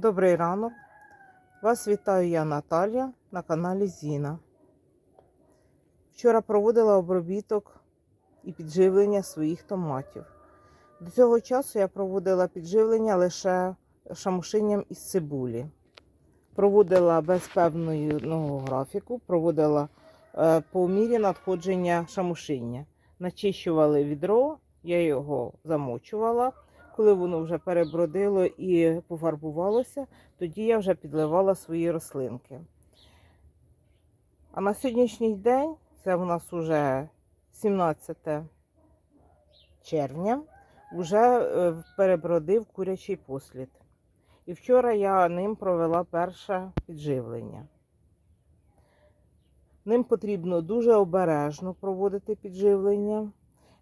Добрий ранок. Вас вітаю я Наталія на каналі Зіна. Вчора проводила обробіток і підживлення своїх томатів. До цього часу я проводила підживлення лише шамушинням із цибулі. Проводила без певного графіку, проводила е, по мірі надходження шамушиння. Начищували відро, я його замочувала. Коли воно вже перебродило і пофарбувалося, тоді я вже підливала свої рослинки. А на сьогоднішній день, це у нас вже 17 червня, вже е, перебродив курячий послід. І вчора я ним провела перше підживлення. Ним потрібно дуже обережно проводити підживлення,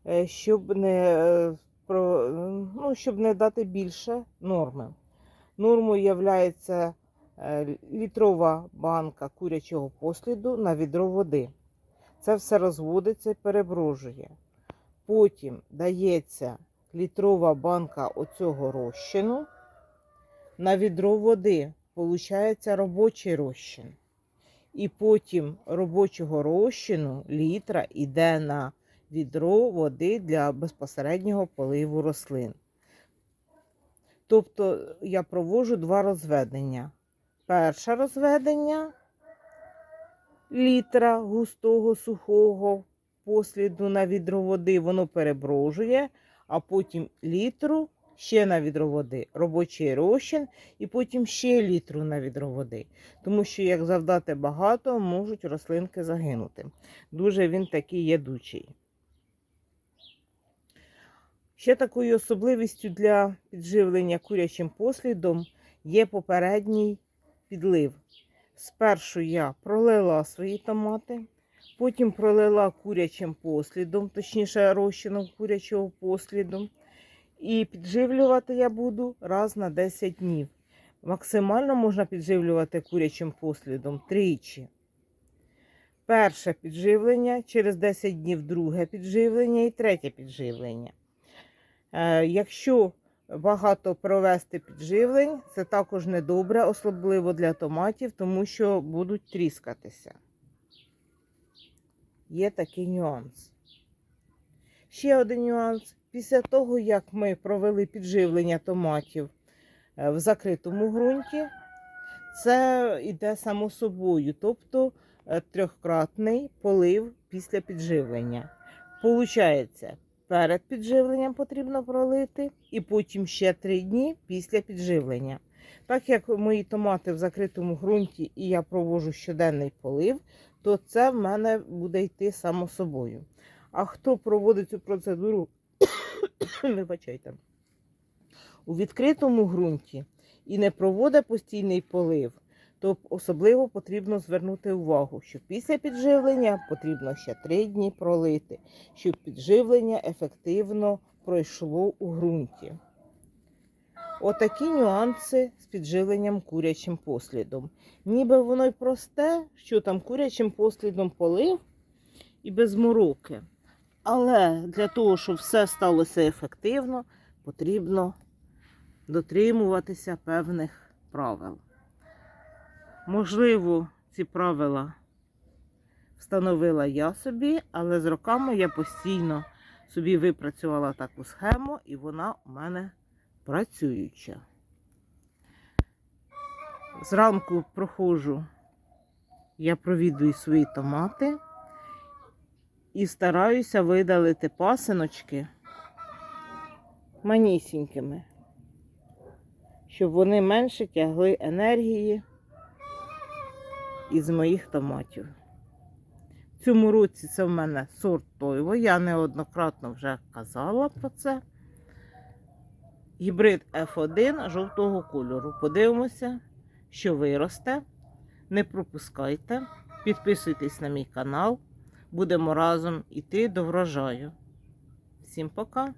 е, щоб не е, про, ну, щоб не дати більше норми. Нормою є літрова банка курячого посліду на відро води. Це все розводиться і переброжує. Потім дається літрова банка оцього розчину на відро води. Получається робочий розчин. І потім робочого розчину літра йде на відро води для безпосереднього поливу рослин. Тобто я проводжу два розведення. Перше розведення літра густого сухого посліду на відро води, воно переброжує, а потім літру ще на відро води, робочий розчин, і потім ще літру на відро води. Тому що, як завдати багато, можуть рослинки загинути. Дуже він такий ядучий. Ще такою особливістю для підживлення курячим послідом є попередній підлив. Спершу я пролила свої томати, потім пролила курячим послідом, точніше розчином курячого посліду. І підживлювати я буду раз на 10 днів. Максимально можна підживлювати курячим послідом тричі. Перше підживлення, через 10 днів друге підживлення і третє підживлення. Е, Якщо багато провести підживлень, це також недобре, особливо для томатів, тому що будуть тріскатися. Є такий нюанс. Ще один нюанс. Після того, як ми провели підживлення томатів е, в закритому ґрунті, це йде само собою, тобто е, трьохкратний полив після підживлення. Получається, перед підживленням потрібно пролити, і потім ще три дні після підживлення. Так як мої томати в закритому ґрунті і я провожу щоденний полив, то це в мене буде йти само собою. А хто проводить цю процедуру, вибачайте, у відкритому ґрунті і не проводить постійний полив, то особливо потрібно звернути увагу, що після підживлення потрібно ще 3 дні пролити, щоб підживлення ефективно пройшло у ґрунті. Отакі нюанси з підживленням курячим послідом. Ніби воно й просте, що там курячим послідом полив і без мороки. Але для того, щоб все сталося ефективно, потрібно дотримуватися певних правил. Можливо, ці правила встановила я собі, але з роками я постійно собі випрацювала таку схему, і вона у мене працююча. Зранку проходжу, я провідую свої томати і стараюся видалити пасиночки манісінькими, щоб вони менше тягли енергії із моїх томатів. В цьому році це в мене сорт Тойво, я неоднократно вже казала про це. Гібрид F1 жовтого кольору. Подивимося, що виросте. Не пропускайте, підписуйтесь на мій канал. Будемо разом йти до врожаю. Всім пока!